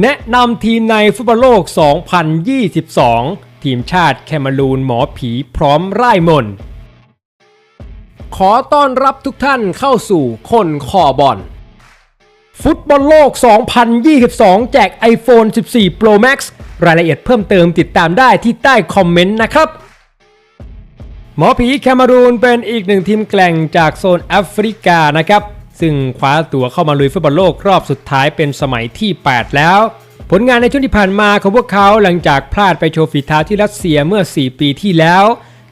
แนะนำทีมในฟุตบอลโลก 2022 ทีมชาติแคมารูนหมอผีพร้อมร่ายมน ขอต้อนรับทุกท่านเข้าสู่คนคอบอล ฟุตบอลโลก 2022 แจก iPhone 14 Pro Max รายละเอียดเพิ่มเติมติดตามได้ที่ใต้คอมเมนต์นะครับ หมอผีแคมารูนเป็นอีกหนึ่งทีมแกล่งจากโซนแอฟริกานะครับ ซึ่งคว้าตั๋วเข้ามาลุยฟุตบอลโลกรอบสุดท้ายเป็นสมัยที่ 8 แล้ว ผลงานในช่วงที่ผ่านมาของพวกเขาหลังจากพลาดไปโชว์ฝีเท้าที่รัสเซียเมื่อ 4 ปีที่แล้ว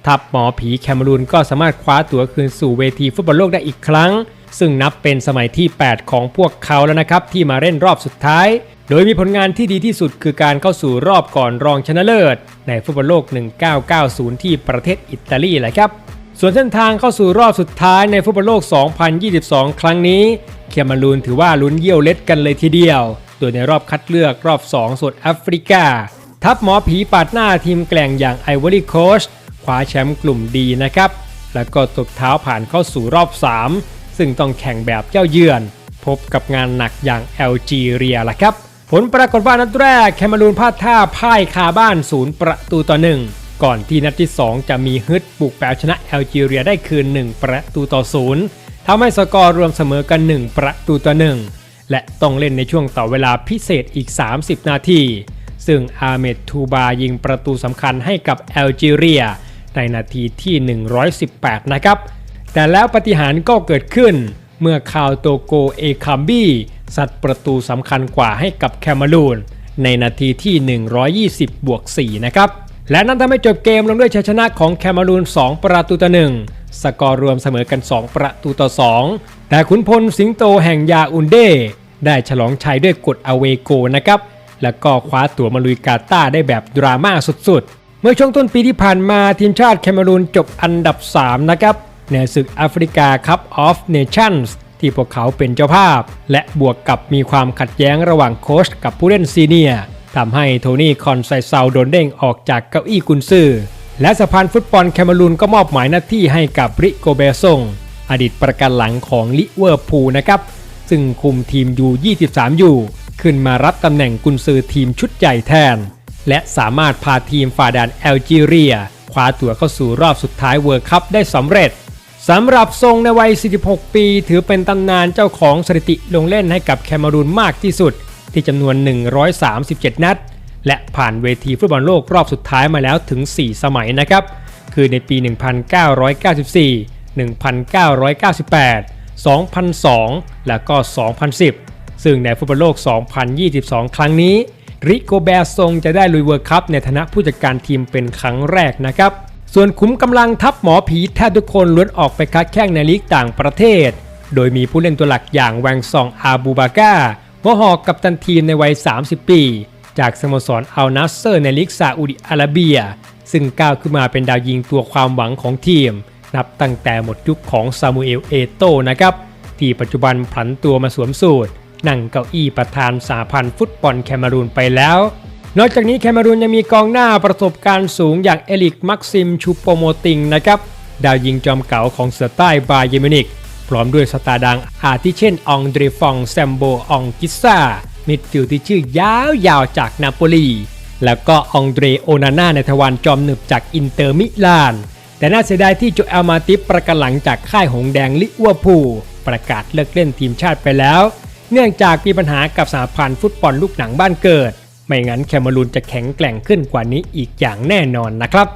ทัพหมอผีแคมารูนก็สามารถคว้าตั๋วคืนสู่เวทีฟุตบอลโลกได้อีกครั้ง ซึ่งนับเป็นสมัยที่ 8 ของพวกเขาแล้วนะครับที่มาเล่นรอบสุดท้าย โดยมีผลงานที่ดีที่สุดคือการเข้าสู่รอบก่อนรองชนะเลิศ ในฟุตบอลโลก 1990 ที่ประเทศอิตาลีแหละครับ ส่วนเส้นทางเข้าสู่รอบสุดท้ายในฟุตบอลโลก 2022 ครั้งนี้ เคมารูนถือว่าลุ้นเยี่ยวเล็ดกันเลยทีเดียว โดยในรอบคัดเลือกรอบ 2ส่วนแอฟริกา ทัพหมอผีปาดหน้าทีมแกล่งอย่างไอวอรี่โคชคว้าแชมป์กลุ่มดีนะครับ แล้วก็ตบเท้าผ่านเข้าสู่รอบ 3 ซึ่งต้องแข่งแบบเจ้าเยือน พบกับงานหนักอย่างแอลจีเรียละครับ ผลปรากฏว่านัดแรกแคมารูนพลาดท่าพ่ายคาบ้านศูนย์ประตูต่อหนึ่ง ก่อนที่นัดที่ 2 จะมีฮึดปลุกแปลชนะแอลจีเรียได้คืน 1 ประตูต่อศูนย์ทำให้สกอร์รวมเสมอกัน 1 ประตูต่อหนึ่งและต้องเล่นในช่วงต่อเวลาพิเศษอีก 30 นาที ซึ่งอาเมดทูบายิงประตูสำคัญให้กับแอลจีเรีย ในนาทีที่ 118 นะครับ แต่แล้วปฏิหารก็เกิดขึ้น เมื่อคาวโตโกเอคัมบี้สัตว์ประตูสำคัญกว่าให้กับแคมารูนในนาทีที่ 120 บวก 4 นะครับ และนั่นทำให้จบเกมลงด้วยชัยชนะของแคมารูน 2 ประตูต่อ1สกอร์รวมเสมอกัน 2 ประตูต่อ 2 แต่ขุนพลสิงโตแห่งยาอุนเด ได้ฉลองชัยด้วยกดอเวโกนะครับ แล้วก็คว้าตั๋วมาลุยกาตาได้แบบดราม่าสุดๆ เมื่อช่วงต้นปีที่ผ่านมาทีมชาติแคนารูนจบอันดับ 3 นะครับ ในศึกแอฟริกาคัพออฟเนชั่นส์ที่พวกเขาเป็นเจ้าภาพ และบวกกับมีความขัดแย้งระหว่างโค้ชกับผู้เล่นซีเนียร์ ทำให้โทนี่คอนไซเซาโดนเด้งออกจากเก้าอี้กุนซือและสะพานฟุตบอลแคนารูนก็มอบหมายหน้าที่ให้กับริโกเบซงอดีตประกันหลังของลิเวอร์พูลนะครับ ซึ่งคุมทีมยู23อยู่ ขึ้นมารับตำแหน่งกุนซือทีมชุดใหญ่แทน และสามารถพาทีมฝ่าด่านแอลจีเรียคว้าตั๋วเข้าสู่รอบสุดท้ายเวิร์คัพได้สำเร็จสำหรับทรงในวัย 46 ปี ถือเป็นตำนานเจ้าของสถิติลงเล่นให้กับแคมารูนมากที่สุด ที่จำนวน 137 นัด และผ่านเวทีฟุตบอลโลกรอบสุดท้ายมาแล้วถึง 4 สมัยนะครับ คือในปี 1994 1998 2002 แล้วก็ 2010 ซึ่งในฟุตบอลโลก 2022 ครั้งนี้ริโกแบร์ทรงจะได้ลุยเวิร์คัพในฐานะผู้จัดการทีมเป็นครั้งแรกนะครับ ส่วนขุมกำลังทัพหมอผีแทบทุกคนล้วนออกไปคัดแข่งในลีกต่างประเทศ โดยมีผู้เล่นตัวหลักอย่างแวงซองอาบูบาก้า หัวหอกกับตันทีมในวัย 30 ปี จากสโมสรอัลนัสเซอร์ในลีกซาอุดิอาระเบีย ซึ่งก้าวขึ้นมาเป็นดาวยิงตัวความหวังของทีม นับตั้งแต่หมดยุคของซามูเอลเอโตนะครับ ที่ปัจจุบันผันตัวมาสวมสูตร นั่งเก้าอี้ประธานสาพันธ์ฟุตบอลแคมารูนไปแล้ว นอกจากนี้แคมารูนยังมีกองหน้าประสบการณ์สูงอย่างเอลิกมักซิมชูโปโมติงนะครับดาวยิงจอมเก๋าของเสือใต้บาเยมินิก พร้อมด้วยสตาร์ดังอาทิเช่นองเดรฟองแซมโบองกิซามิดฟิลด์ที่ชื่อยาวๆจากนาโปลีแล้วก็องเดรโอนาน่าในทวารจอมหนึบจากอินเตอร์มิลาน แต่น่าเสียดายที่โจเอลมาติปประกันหลังจากค่ายหงแดงลิเวอร์พูลประกาศเลิกเล่นทีมชาติไปแล้ว เนื่องจากมีปัญหากับสหพันธ์ฟุตบอลลูกหนังบ้านเกิด ไม่งั้นแคมารูนจะแข็งแกร่งขึ้นกว่านี้อีกอย่างแน่นอนนะครับ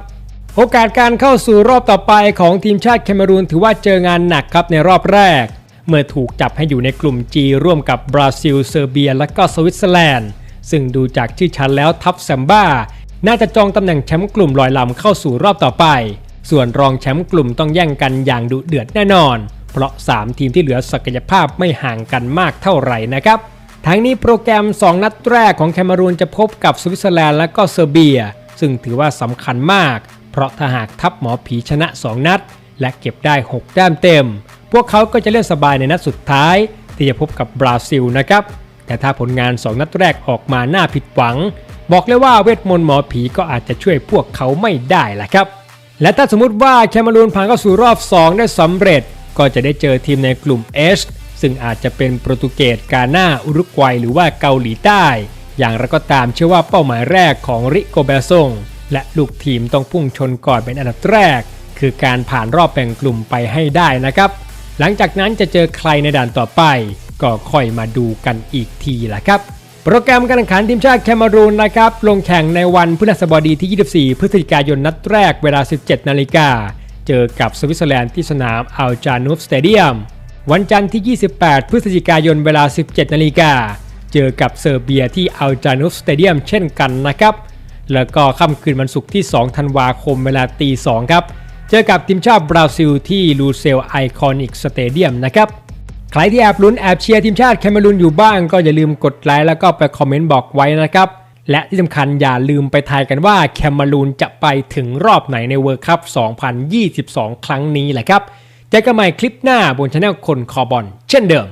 โอกาสการเข้าสู่รอบต่อไปของทีมชาติแคนารูนถือว่าเจองานหนักครับในรอบแรก เมื่อถูกจับให้อยู่ในกลุ่ม G ร่วมกับบราซิล เซอร์เบีย และก็สวิตเซอร์แลนด์ ซึ่งดูจากชื่อชั้นแล้วทัพแซมบ้า น่าจะจองตำแหน่งแชมป์กลุ่มลอยลำเข้าสู่รอบต่อไป ส่วนรองแชมป์กลุ่มต้องแย่งกันอย่างดุเดือดแน่นอน เพราะ 3 ทีมที่เหลือศักยภาพไม่ห่างกันมากเท่าไหร่นะครับทั้งนี้โปรแกรม 2 นัดแรกของแคนารูนจะพบกับสวิตเซอร์แลนด์และก็เซอร์เบีย ซึ่งถือว่าสำคัญมาก เพราะถ้าหากทัพหมอผีชนะ 2 นัด และเก็บได้ 6 แต้มเต็ม พวกเขาก็จะเล่นสบายในนัดสุดท้าย ที่จะพบกับบราซิลนะครับ แต่ถ้าผลงาน 2 นัดแรกออกมาหน่าผิดหวัง บอกเลยว่าเวทมนต์หมอผีก็อาจจะช่วยพวกเขาไม่ได้แหละครับ และถ้าสมมติว่าแคนารูนผ่านเข้าสู่รอบ 2 ได้สำเร็จ ก็จะได้เจอทีมในกลุ่ม H ซึ่งอาจจะเป็นโปรตุเกส กาหน้า อุรุกวัย หรือว่าเกาหลีใต้ อย่างไรก็ตามเชื่อว่าเป้าหมายแรกของริโกเบซง และลูกทีมต้องพุ่งชนก่อนเป็นอันดับแรก คือการผ่านรอบแบ่งกลุ่มไปให้ได้นะครับ หลังจากนั้นจะเจอใครในด่านต่อไป ก็ค่อยมาดูกันอีกทีละครับ โปรแกรมการแข่งขันทีมชาติแคนารูนนะครับ ลงแข่งในวันพฤหัสบดีที่ 24 พฤศจิกายนนัดแรกเวลา 17 นาฬิกา เจอกับสวิตเซอร์แลนด์ที่สนามอัลจานูฟสเตเดียม วันจันทร์ที่ 28 พฤศจิกายนเวลา 17 นาฬิกา เจอกับเซอร์เบียที่อัลจานูฟสเตเดียมเช่นกันนะครับ แล้วก็ค่ำคืนวันศุกร์ที่ 2 ธันวาคมเวลาตี2ครับ เจอกับทีมชาติบราซิลที่ลูเซลไอคอนิกสเตเดียมนะครับ ใครที่แอบลุ้นแอบเชียร์ทีมชาติแคนารูนอยู่บ้างก็อย่าลืมกดไลค์แล้วก็ไปคอมเมนต์บอกไว้นะครับ และที่สำคัญอย่าลืมไปทายกันว่าแคนารูนจะไปถึงรอบไหนในเวิร์คัพ 2022 ครั้งนี้แหละครับ เจอกันใหม่คลิปหน้าบนช anel คนคอบอลเช่นเดิม